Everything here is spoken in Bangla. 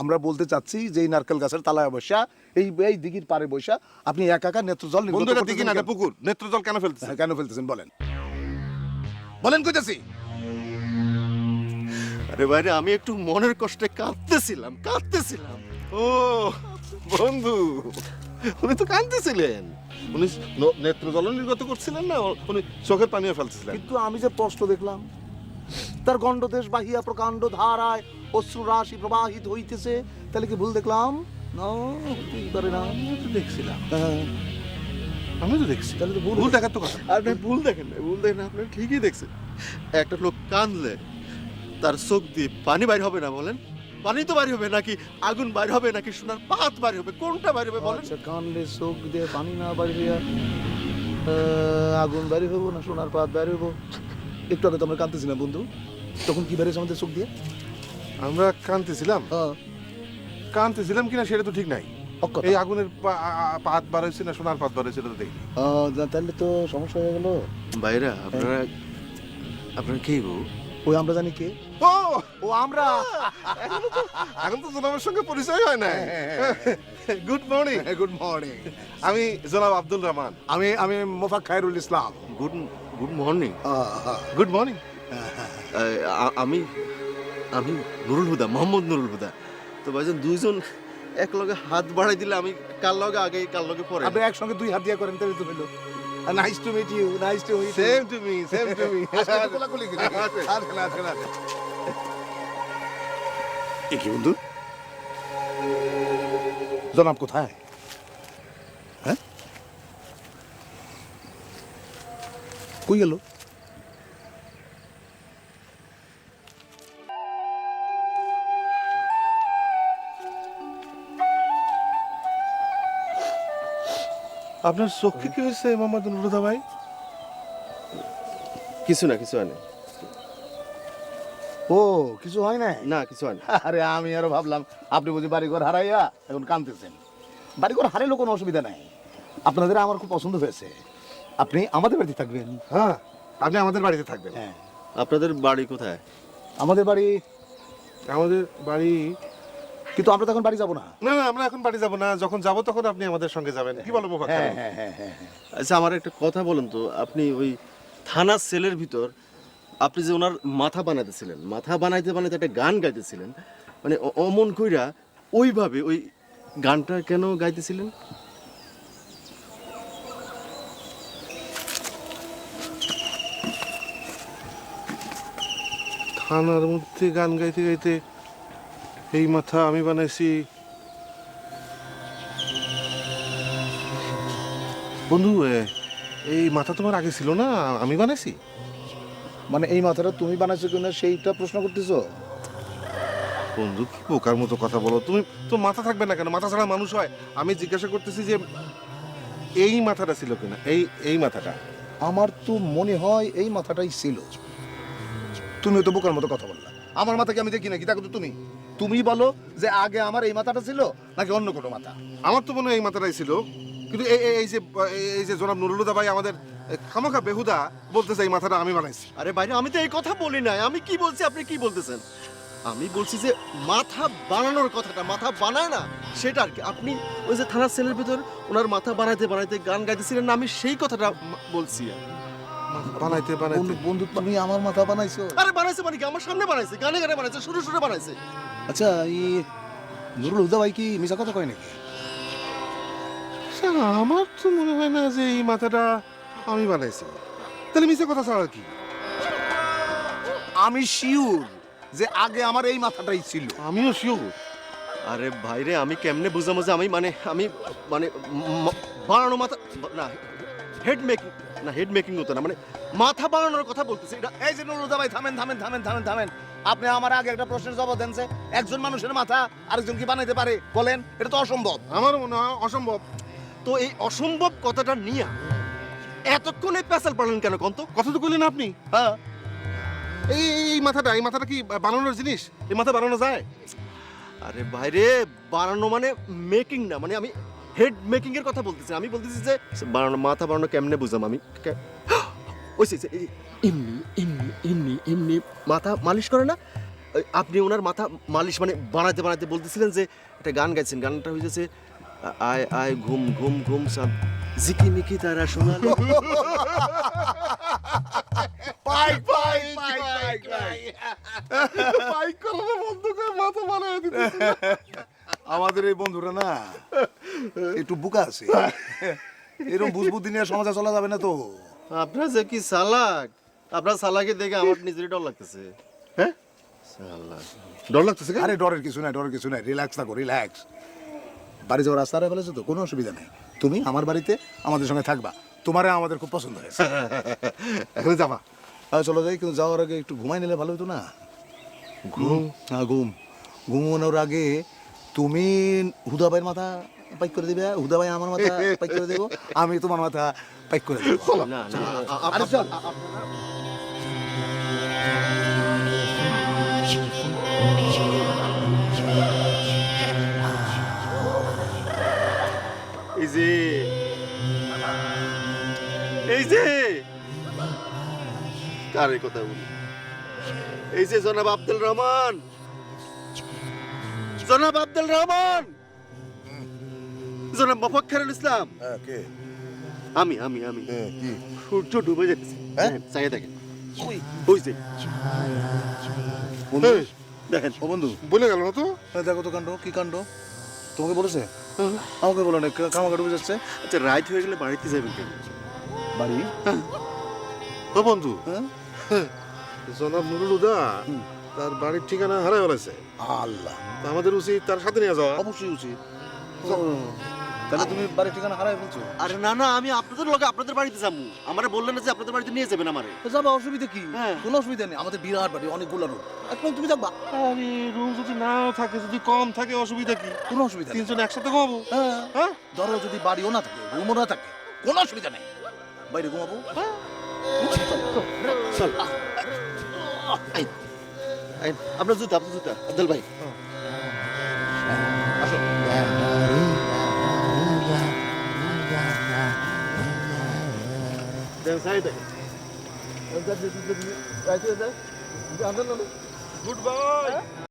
আমরা বলতে চাচ্ছি যে এই নারকেল গাছের তালায় বসা এই এই দিঘির পারে বসা আপনি একা একা নেত্র জল নির্গত বন্ধু এটা করতেছেন দিকে না কেন? পুকুর। নেত্র জল কেন ফেলতেছে হ্যাঁ, কেন ফেলতেছেন? বলেন। বলেন কইতেছি। আরে বাইরে আমি একটু মনের কষ্টে কাঁদতেছিলাম কাঁদতেছিলাম। ও বন্ধু উনি তো কাঁদতেছিলেন। উনি নেত্র জল নির্গত করছিলেন না উনি চোখের পানিও ফেলতেছিলেন। কিন্তু আমি যে প্রশ্ন দেখলাম তার গণ্ডদেশ বাহিয়া প্রকাণ্ড ধারায় অশ্রু রাশি প্রবাহিত হইতেছে। তাহলে কি ভুল দেখলাম? না হতেই পারে না। আমি তো দেখছিলাম। হ্যাঁ, আমি তো দেখছি তাহলে তো ভুল ভুল দেখার তো কথা। আপনি ভুল দেখেন না ভুল দেখেন না, আপনি ঠিকই দেখছেন। একটা লোক কাঁদলে তার চোখ দিয়ে পানি বাইর হবে না বলেন? পানি তো বাইর হবে নাকি আগুন বাইর হবে নাকি সোনার পাত বাইর হবে? কোনটা বাইর হবে বলেন? আচ্ছা কানলে চোখ দিয়ে পানি না বাড়ি হইয়া আগুন বাড়ি হব না সোনার পাত বাড়ি হব একটু আগে তো আমরা কাঁদতেছিলাম বন্ধু। তখন কি বেড়েছে আমাদের চোখ দিয়ে? আমরা কাঁদতেছিলাম। হ্যাঁ। কাঁদতেছিলাম কিনা সেটা তো ঠিক নাই। এই আগুনের পাত বার হয়েছে না সোনার পাত বার হয়েছে তো দেখি। তাহলে তো সমস্যা হয়ে গেল। বাইরা আপনারা আপনারা কে গো? ওই আমরা জানি কে। ও ও আমরা? এখন তো জনাবের সঙ্গে পরিচয় হয় না গুড মর্নিং। Good morning. আমি জনাব আব্দুল রহমান। আমি আমি Mofak Khairul Islam. Good good morning. Good morning. আমি আমি নুরুল হুদা মোহাম্মদ নুরুল হুদা। তো ভাইজান দুইজন এক লগে হাত বাড়াই দিলে আমি কার লগে আগে কার লগে পরে? আপনি একসঙ্গে দুই হাত দিয়া করেন তাহলে তো হইল। Nice to meet you nice to meet same to me same to me এ কি বন্ধু? জনাব কোথায়? হ্যাঁ? কই গেল? আপনার চোখে কি হয়েছে মোহাম্মদ নুরুদা ভাই? কিছু না কিছু হয় না ও কিছু হয় নাই? না কিছু হয় না আরে আমি আরও ভাবলাম আপনি বুঝি বাড়িঘর হারাইয়া এখন কাঁদতেছেন। বাড়িঘর হারাইলেও কোনো অসুবিধা নাই। আপনাদের আমার খুব পছন্দ হয়েছে। আপনি আমাদের বাড়িতে থাকবেন। হ্যাঁ আপনি আমাদের বাড়িতে থাকবেন। হ্যাঁ। আপনাদের বাড়ি কোথায়? আমাদের বাড়ি আমাদের বাড়ি কিন্তু আমরা তখন বাড়ি যাব না। না না আমরা এখন বাড়ি যাব না। যখন যাব তখন আপনি আমাদের সঙ্গে যাবেন। কি বলব হ্যাঁ হ্যাঁ হ্যাঁ হ্যাঁ হ্যাঁ। আচ্ছা আমার একটা কথা বলেন তো। আপনি ওই থানা সেলের ভিতর আপনি যে ওনার মাথা বানাইতেছিলেন মাথা বানাইতে বানাইতে একটা গান গাইতেছিলেন মানে অমন কইরা ওইভাবে ওই গানটা কেন গাইতেছিলেন? থানার মধ্যে গান গাইতে গাইতে এই মাথা আমি বানাইছি। বন্ধু এই মাথা তোমার আগে ছিল না? আমি বানাইছি। মানে এই মাথাটা তুমি বানাইছো কিনা সেইটা প্রশ্ন করতেছো? বন্ধু কি বোকার মতো কথা বলো? তুমি তো মাথা থাকবে না কেন? মাথা ছাড়া মানুষ হয়। আমি জিজ্ঞাসা করতেছি যে এই মাথাটা ছিল কিনা? এই এই মাথাটা। আমার তো মনে হয় এই মাথাটাই ছিল। তুমিও তো বোকার মতো কথা বললা। আমার মাথাকে আমি দেখি নাকি? দেখো তো তুমি। তুমি বলো যে আগে আমার এই মাথাটা ছিল নাকি অন্য কোনো মাথা? আমার তো মনে হয় এই মাথাটাই ছিল। কিন্তু এই যে এই যে জনাব নুরুলুদা ভাই আমাদের খামাখা বেহুদা বলতেছে এই মাথাটা আমি বানাইছি। আরে বাইরে আমি তো এই কথা বলি নাই। আমি কি বলছি আপনি কি বলতেছেন? আমি বলছি যে মাথা বানানোর কথাটা মাথা বানায় না সেটা আর কি। আপনি ওই যে থানার সেলের ভিতর ওনার মাথা বানাইতে বানাইতে গান গাইতেছিলেন না আমি সেই কথাটা বলছি। বানাইতে বানাইতে। বন্ধু তুমি আমার মাথা বানাইছো? আরে বানাইছে মানে কি? আমার সামনে বানাইছে গানে গানে বানাইছে সুরে সুরে বানাইছে। আচ্ছা এই নুরুল হুদা ভাই কি মিশা কথা কয় নাকি? আমার তো মনে হয় না যে এই মাথাটা আমি বানাইছি। তাহলে মিশে কথা ছাড়া কি? আমি শিওর যে আগে আমার এই মাথাটাই ছিল। আমিও শিওর। আরে ভাইরে আমি কেমনে বুঝামো যে আমি মানে আমি মানে বানানো মাথা না হেড মেকিং না হেড মেকিং হতো না মানে মাথা বানানোর কথা বলতেছি। এটা এই যে নুরুল হুদা ভাই থামেন থামেন থামেন থামেন থামেন। আপনি আমার আগে একটা প্রশ্নের জবাব দেন যে একজন মানুষের মাথা আরেকজন কি বানাইতে পারে? বলেন এটা তো অসম্ভব। আমার মনে হয় অসম্ভব। তো এই অসম্ভব কথাটা নিয়ে এতক্ষণে পেশাল পারলেন কেন কন্ত? কথা তো কইলেন আপনি। হ্যাঁ। এই এই- এই মাথাটা এই মাথাটা কি বানানোর জিনিস? এই মাথা বানানো যায়? আরে ভাইরে বানানো মানে মেকিং না মানে আমি হেড মেকিং এর কথা বলতেছি। আমি বলতেছি যে বানানো মাথা বানানো কেমনে বুঝাম আমি? ওই এমনি এমনি এমনি এমনি মাথা মালিশ করে না? আপনি ওনার মাথা মালিশ মানে বানাতে বানাতে বলতেছিলেন যে একটা গান গাইছেন। গানটা হয়েছে আয় আয় ঘুম ঘুম ঘুম সাব ঝিকিমিকি তারা শোনালো। পাইক পাইক পাইক পাইক বাইক করানো বন্ধ করে মাথা বানায় দিতে আমাদের এই বন্ধুরা না একটু বুকা আছে। এরকম বুঝবুদ্ধি নিয়ে সমাজে চলা যাবে না তো। আপনার যে কি সালাক আপনার সালাকে দেখে আমার নিজেরই ডর লাগতেছে। হ্যাঁ? ডর লাগতেছে কেন? আরে ডরের কিছু নাই ডরের কিছু নাই। রিল্যাক্স থাকো রিল্যাক্স বাড়ি যাওয়ার রাস্তা হারিয়ে ফেলেছো তো? কোনো অসুবিধা নেই। তুমি আমার বাড়িতে আমাদের সঙ্গে থাকবা। তোমারে আমাদের খুব পছন্দ হয়েছে। এখন যাবা। আর চলো যাই কিন্তু যাওয়ার আগে একটু ঘুমাই নিলে ভালো হতো না। ঘুম? হ্যাঁ ঘুম। ঘুমানোর আগে তুমি হুদাবাইয়ের মাথা পাইক করে দিবে হুদাবাই আমার মাথা পাইক করে দেবো আমি তোমার মাথা পাইক করে দেবো। না না আ- আ- আরে চল। এই যে এই যে কারে কথা বলি। এই যে জনাব আব্দুল রহমান। জনাব আব্দুল রহমান! জনাব মফাক্ষারুল ইসলাম। হ্যাঁ, কে? আমি আমি আমি। হ্যাঁ, কি? সূর্য ডুবে যাচ্ছে হ্যাঁ? চাই দেখেন। ওই, ওই যে বন্ধু দেখেন। ও বন্ধু বলে গেল না তো? দেখো তো কাণ্ড কি কাণ্ড? তোমাকে বলেছে? আমাকে বলো না কামাকে ডুবে যাচ্ছে। আচ্ছা রাইট হয়ে গেলে বাড়িতে যাবেন কেন? বাড়ি? ও বন্ধু হ্যাঁ? জনাব নুরুল হুদা তার বাড়ির ঠিকানা হারাই ফেলেছে। আল্লাহ। তো আমাদের উচিত তার সাথে নিয়ে যাওয়া। অবশ্যই উচিত। তাহলে তুমি বাড়ির ঠিকানা হারাই ফেলছো। আরে না না আমি আপনাদের লগে আপনাদের বাড়িতে যাব। আমারে বললেন না যে আপনাদের বাড়িতে নিয়ে যাবেন আমারে। তো যাবা অসুবিধা কি? হ্যাঁ। কোনো অসুবিধা নেই আমাদের বিরাট বাড়ি অনেকগুলো রুম একদম তুমি যাবা আরে রুম যদি নাও থাকে যদি কম থাকে অসুবিধা কি? কোনো অসুবিধা নেই। তিনজন একসাথে ঘুমাবো? হ্যাঁ। হ্যাঁ? ধরো যদি বাড়িও না থাকে রুমও না থাকে কোনো অসুবিধা নেই। বাইরে ঘুমাবো। চল। আই, আই, আপনার জুতা আপনার জুতা। আব্দুল ভাই। দেন সাইডে গুড বাই